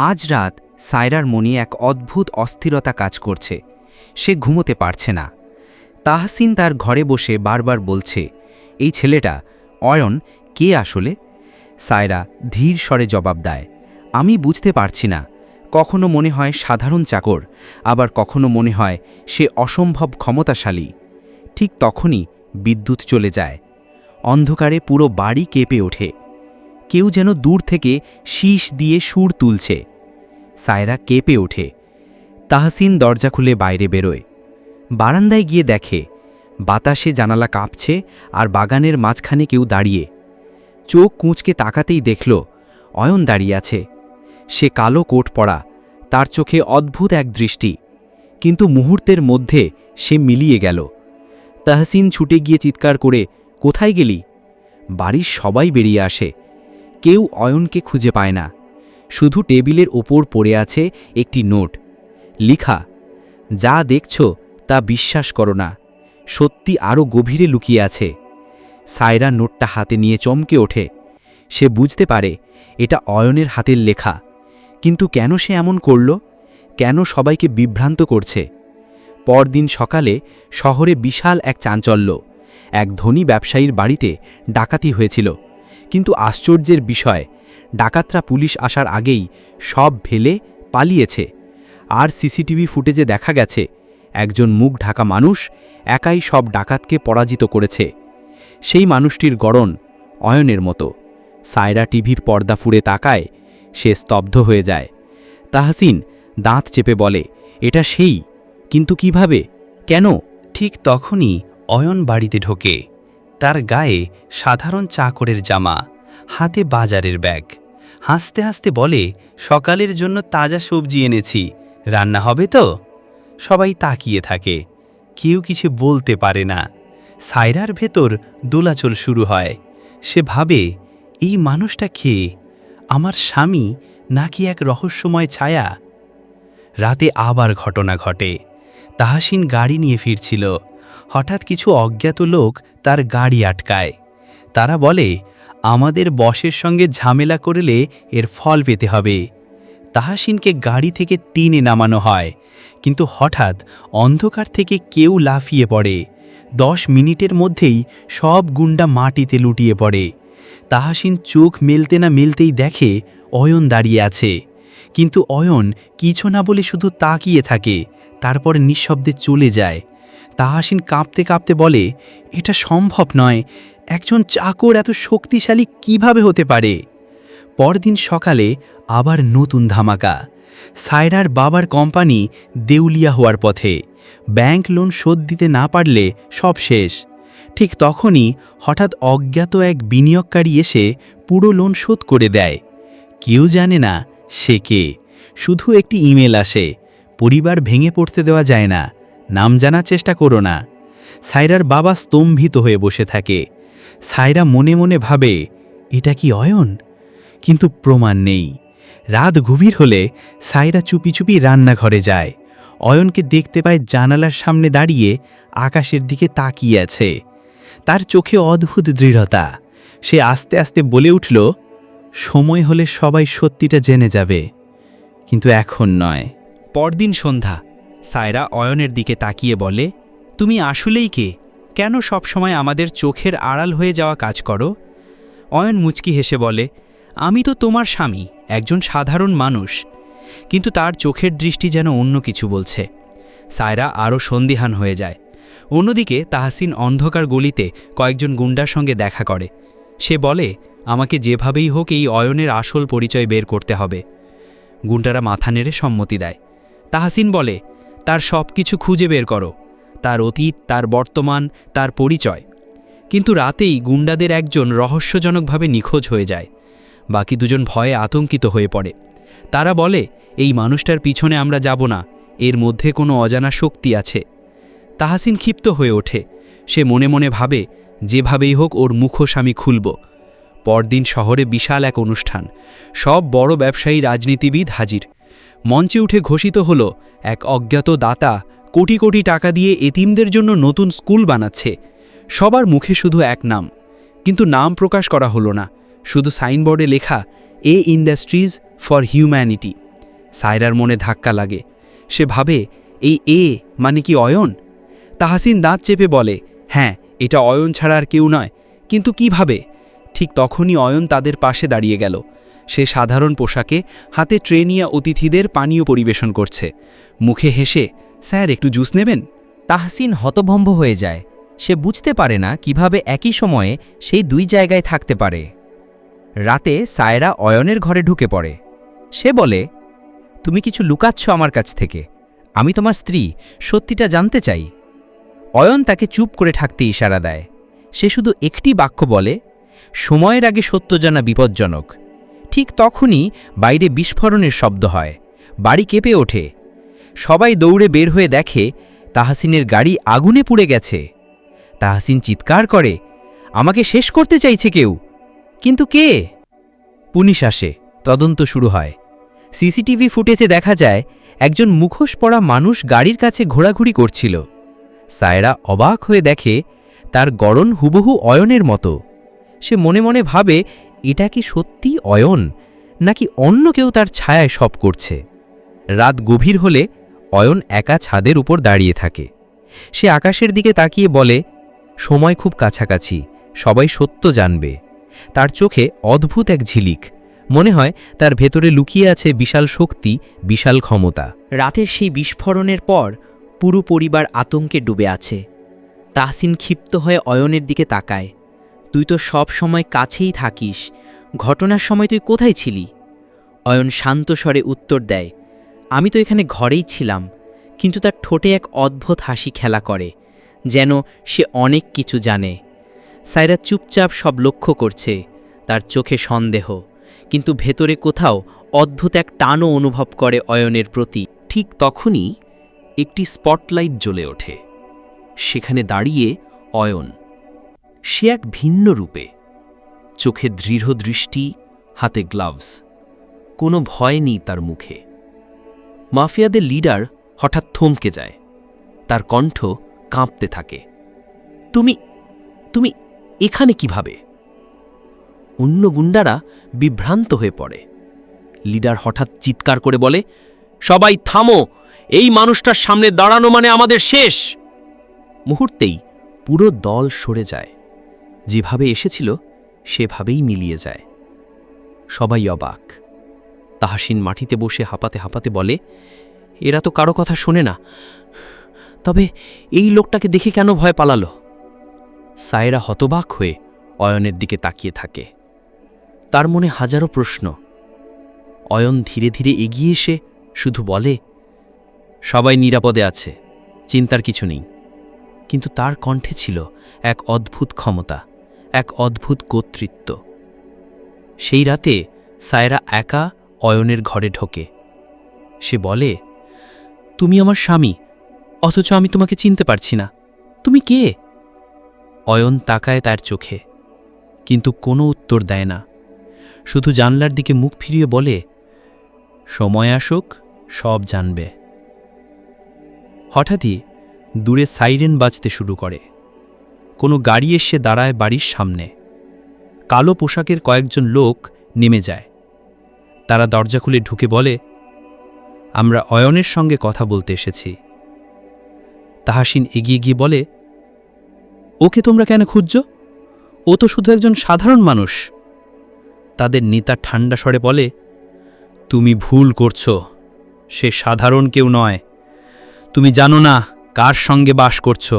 আজ রাত সায়রার মনে এক অদ্ভুত অস্থিরতা কাজ করছে। সে ঘুমোতে পারছে না। তাহসিন তার ঘরে বসে বারবার বলছে, এই ছেলেটা, অয়ন, কে আসলে? সায়রা ধীর স্বরে জবাব দেয়, আমি বুঝতে পারছি না। কখনো মনে হয় সাধারণ চাকর, আবার কখনো মনে হয় সে অসম্ভব ক্ষমতাশালী। ঠিক তখনই বিদ্যুৎ চলে যায়। অন্ধকারে পুরো বাড়ি কেঁপে ওঠে। কেউ যেন দূর থেকে শীষ দিয়ে সুর তুলছে। সায়রা কেঁপে ওঠে। তাহসিন দরজা খুলে বাইরে বেরোয়। বারান্দায় গিয়ে দেখে, বাতাসে জানালা কাঁপছে আর বাগানের মাঝখানে কেউ দাঁড়িয়ে। চোখ কুঁচকে তাকাতেই দেখল, অয়ন দাঁড়িয়ে আছে। সে কালো কোট পরা, তার চোখে অদ্ভুত এক দৃষ্টি। কিন্তু মুহূর্তের মধ্যে সে মিলিয়ে গেল। তাহসিন ছুটে গিয়ে চিৎকার করে, কোথায় গেলি? বাড়ির সবাই বেরিয়ে আসে। কেউ অয়নকে খুঁজে পায় না। শুধু টেবিলের ওপর পড়ে আছে একটি নোট। লিখা, যা দেখছ তা বিশ্বাস করো না, সত্যি আরও গভীরে লুকিয়ে আছে সায়রা নোটটা হাতে নিয়ে চমকে ওঠে। সে বুঝতে পারে এটা অয়নের হাতের লেখা। কিন্তু কেন সে এমন করল? কেন সবাইকে বিভ্রান্ত করছে? পরদিন সকালে শহরে বিশাল এক চাঞ্চল্য। এক ধনী ব্যবসায়ীর বাড়িতে ডাকাতি হয়েছিল। কিন্তু আশ্চর্যের বিষয়, ডাকাতরা পুলিশ আসার আগেই সব ভেলে পালিয়েছে। আর সিসিটিভি ফুটেজে দেখা গেছে, একজন মুখ ঢাকা মানুষ একাই সব ডাকাতকে পরাজিত করেছে। সেই মানুষটির গড়ন অয়নের মতো। সায়রা টিভির পর্দা ফুড়ে তাকায়, সে স্তব্ধ হয়ে যায়। তাহসিন দাঁত চেপে বলে, এটা সেই, কিন্তু কীভাবে? কেন? ঠিক তখনই অয়ন বাড়িতে ঢোকে। তার গায়ে সাধারণ চাকরের জামা, হাতে বাজারের ব্যাগ। হাসতে হাসতে বলে, সকালের জন্য তাজা সবজি এনেছি, রান্না হবে তো? সবাই তাকিয়ে থাকে, কেউ কিছু বলতে পারে না। সায়রার ভেতর দোলাচল শুরু হয়। সে ভাবে, এই মানুষটা খেয়ে আমার স্বামী নাকি এক রহস্যময় ছায়া? রাতে আবার ঘটনা ঘটে। তাহাসিন গাড়ি নিয়ে ফিরছিল। হঠাৎ কিছু অজ্ঞাত লোক তার গাড়ি আটকায়। তারা বলে, আমাদের বসের সঙ্গে ঝামেলা করলে এর ফল পেতে হবে। তাহাসিনকে গাড়ি থেকে টিনে নামানো হয়, কিন্তু হঠাৎ অন্ধকার থেকে কেউ লাফিয়ে পড়ে। দশ মিনিটের মধ্যেই সব গুন্ডা মাটিতে লুটিয়ে পড়ে। তাহাসিন চোখ মেলতে না মেলতেই দেখে অয়ন দাঁড়িয়ে আছে। কিন্তু অয়ন কিছু না বলে শুধু তাকিয়ে থাকে, তারপর নিঃশব্দে চলে যায়। তাহাসিন কাঁপতে কাঁপতে বলে, এটা সম্ভব নয়। একজন চাকর এত শক্তিশালী কীভাবে হতে পারে? পরদিন সকালে আবার নতুন ধামাকা। সায়রার বাবার কোম্পানি দেউলিয়া হওয়ার পথে। ব্যাংক লোন শোধ দিতে না পারলে সব শেষ। ঠিক তখনই হঠাৎ অজ্ঞাত এক বিনিয়োগকারী এসে পুরো লোন শোধ করে দেয়। কেউ জানে না সে কে। শুধু একটি ইমেল আসে। পরিবার ভেঙে পড়তে দেওয়া যায় না। নাম জানার চেষ্টা করো না। সায়রার বাবা স্তম্ভিত হয়ে বসে থাকে। সায়রা মনে মনে ভাবে, এটা কি অয়ন? কিন্তু প্রমাণ নেই। রাত গভীর হলে সায়রা চুপি চুপি রান্নাঘরে যায়। অয়নকে দেখতে পায় জানালার সামনে দাঁড়িয়ে আকাশের দিকে তাকিয়ে আছে। তার চোখে অদ্ভুত দৃঢ়তা। সে আস্তে আস্তে বলে উঠল, সময় হলে সবাই সত্যিটা জেনে যাবে। কিন্তু এখন নয়। পরদিন সন্ধ্যা। সায়রা অয়নের দিকে তাকিয়ে বলে, তুমি আসলেই কে? কেন সবসময় আমাদের চোখের আড়াল হয়ে যাওয়া কাজ করো? অয়ন মুচকি হেসে বলে, আমি তো তোমার স্বামী, একজন সাধারণ মানুষ, কিন্তু তার চোখের দৃষ্টি যেন অন্য কিছু বলছে। সায়রা আরও সন্দিহান হয়ে যায়। অন্যদিকে তাহাসিন অন্ধকার গলিতে কয়েকজন গুন্ডার সঙ্গে দেখা করে। সে বলে, আমাকে যেভাবেই হোক এই অয়নের আসল পরিচয় বের করতে হবে। গুন্ডারা মাথা নেড়ে সম্মতি দেয়। তাহাসিন বলে তার সব কিছু খুঁজে বের করো। তার অতীত, তার বর্তমান, তার পরিচয়। কিন্তু রাতেই গুন্ডাদের একজন রহস্যজনকভাবে নিখোঁজ হয়ে যায়। বাকি দুজন ভয়ে আতঙ্কিত হয়ে পড়ে। তারা বলে, এই মানুষটার পিছনে আমরা যাব না। এর মধ্যে কোনো অজানা শক্তি আছে। তাহাসিন ক্ষিপ্ত হয়ে ওঠে। সে মনে মনে ভাবে, যেভাবেই হোক ওর মুখোশ আমি খুলব। পরদিন শহরে বিশাল এক অনুষ্ঠান। সব বড় ব্যবসায়ী, রাজনীতিবিদ হাজির। মঞ্চে উঠে ঘোষিত হল, এক অজ্ঞাত দাতা কোটি কোটি টাকা দিয়ে এতিমদের জন্য নতুন স্কুল বানাচ্ছে। সবার মুখে শুধু এক নাম। কিন্তু নাম প্রকাশ করা হলো না। শুধু সাইনবোর্ডে লেখা, এ ইন্ডাস্ট্রিজ ফর হিউম্যানিটি। সায়রার মনে ধাক্কা লাগে। সে ভাবে, এই এ মানে কি অয়ন? তাহাসিন দাঁত চেপে বলে হ্যাঁ এটা অয়ন ছাড়া আর কেউ নয়। কিন্তু কীভাবে ঠিক তখনই অয়ন তাদের পাশে দাঁড়িয়ে গেল। সে সাধারণ পোশাকে হাতে ট্রেনিয়া অতিথিদের পানীয় পরিবেশন করছে। মুখে হেসে, স্যার, একটু জুস নেবেন? তাহসিন হতভম্ব হয়ে যায়। সে বুঝতে পারে না কীভাবে একই সময়ে সেই দুই জায়গায় থাকতে পারে। রাতে সায়রা অয়নের ঘরে ঢুকে পড়ে। সে বলে, তুমি কিছু লুকাচ্ছ আমার কাছ থেকে। আমি তোমার স্ত্রী, সত্যিটা জানতে চাই। অয়ন তাকে চুপ করে থাকতে ইশারা দেয়। সে শুধু একটি বাক্য বলে, সময়ের আগে সত্য জানা বিপজ্জনক। ঠিক তখনই বাইরে বিস্ফোরণের শব্দ হয়। বাড়ি কেঁপে ওঠে। সবাই দৌড়ে বের হয়ে দেখে তাহাসিনের গাড়ি আগুনে পুড়ে গেছে। তাহাসিন চিৎকার করে, আমাকে শেষ করতে চাইছে কেউ? কিন্তু কে? পুলিশ আসে। তদন্ত শুরু হয়। সিসিটিভি ফুটেজে দেখা যায়, একজন মুখোশ পরা মানুষ গাড়ির কাছে ঘোরাঘুরি করছিল। সায়রা অবাক হয়ে দেখে, তার গড়ন হুবহু অয়নের মতো। সে মনে মনে ভাবে এটা কি সত্যি অয়ন, নাকি অন্য কেউ তার ছায়ায় সব করছে? রাত গভীর হলে অয়ন একা ছাদের উপর দাঁড়িয়ে থাকে। সে আকাশের দিকে তাকিয়ে বলে, সময় খুব কাছাকাছি, সবাই সত্য জানবে। তার চোখে অদ্ভুত এক ঝিলিক, মনে হয় তার ভেতরে লুকিয়ে আছে বিশাল শক্তি, বিশাল ক্ষমতা। রাতের সেই বিস্ফোরণের পর পুরো পরিবার আতঙ্কে ডুবে আছে। তাহসিন ক্ষিপ্ত হয়ে অয়নের দিকে তাকায়। তুই তো সব সময় কাছেই থাকিস। ঘটনার সময় তুই কোথায় ছিলি? অয়ন শান্ত স্বরে উত্তর দেয়, আমি তো এখানে ঘরেই ছিলাম, কিন্তু তার ঠোঁটে এক অদ্ভুত হাসি খেলা করে, যেন সে অনেক কিছু জানে। সাইরা চুপচাপ সব লক্ষ্য করছে, তার চোখে সন্দেহ, কিন্তু ভেতরে কোথাও অদ্ভুত এক টানও অনুভব করে অয়নের প্রতি। ঠিক তখনই একটি স্পটলাইট জ্বলে ওঠে। সেখানে দাঁড়িয়ে অয়ন সে এক ভিন্ন রূপে। চোখে দৃঢ় দৃষ্টি, হাতে গ্লাভস কোনো ভয় নেই তার মুখে। মাফিয়াদের লিডার হঠাৎ থমকে যায়। তার কণ্ঠ কাঁপতে থাকে। তুমি তুমি এখানে কীভাবে? অন্য গুন্ডারা বিভ্রান্ত হয়ে পড়ে। লিডার হঠাৎ চিৎকার করে বলে, সবাই থামো! এই মানুষটার সামনে দাঁড়ানো মানে আমাদের শেষ! মুহূর্তেই পুরো দল সরে যায়। যেভাবে এসেছিল, সেভাবেই মিলিয়ে যায়। সবাই অবাক। তাহাসিন মাটিতে বসে হাঁপাতে হাঁপাতে বলে, এরা তো কারও কথা শোনে না। তবে এই লোকটাকে দেখে কেন ভয় পালালো? সায়রা হতবাক হয়ে অয়নের দিকে তাকিয়ে থাকে। তার মনে হাজারো প্রশ্ন। অয়ন ধীরে ধীরে এগিয়ে এসে শুধু বলে, সবাই নিরাপদে আছে, চিন্তার কিছু নেই। কিন্তু তার কণ্ঠে ছিল এক অদ্ভুত ক্ষমতা। এক অদ্ভুত কর্তৃত্ব। সেই রাতে সায়রা একা অয়নের ঘরে ঢোকে। সে বলে, তুমি আমার স্বামী, অথচ আমি তোমাকে চিনতে পারছি না। তুমি কে? অয়ন তাকায় তার চোখে, কিন্তু কোনো উত্তর দেয় না। শুধু জানলার দিকে মুখ ফিরিয়ে বলে, সময় আসুক, সব জানবে। হঠাৎই দূরে সাইরেন বাজতে শুরু করে। কোনো গাড়ি এসে দাঁড়ায় বাড়ির সামনে। কালো পোশাকের কয়েকজন লোক নেমে যায়। তারা দরজা খুলে ঢুকে বলে, আমরা অয়নের সঙ্গে কথা বলতে এসেছি। তাহাসিন এগিয়ে গিয়ে বলে, ওকে তোমরা কেন খুঁজছ? ও তো শুধু একজন সাধারণ মানুষ। তাদের নেতা ঠান্ডা স্বরে বলে, তুমি ভুল করছ। সে সাধারণ কেউ নয়। তুমি জানো না কার সঙ্গে বাস করছ।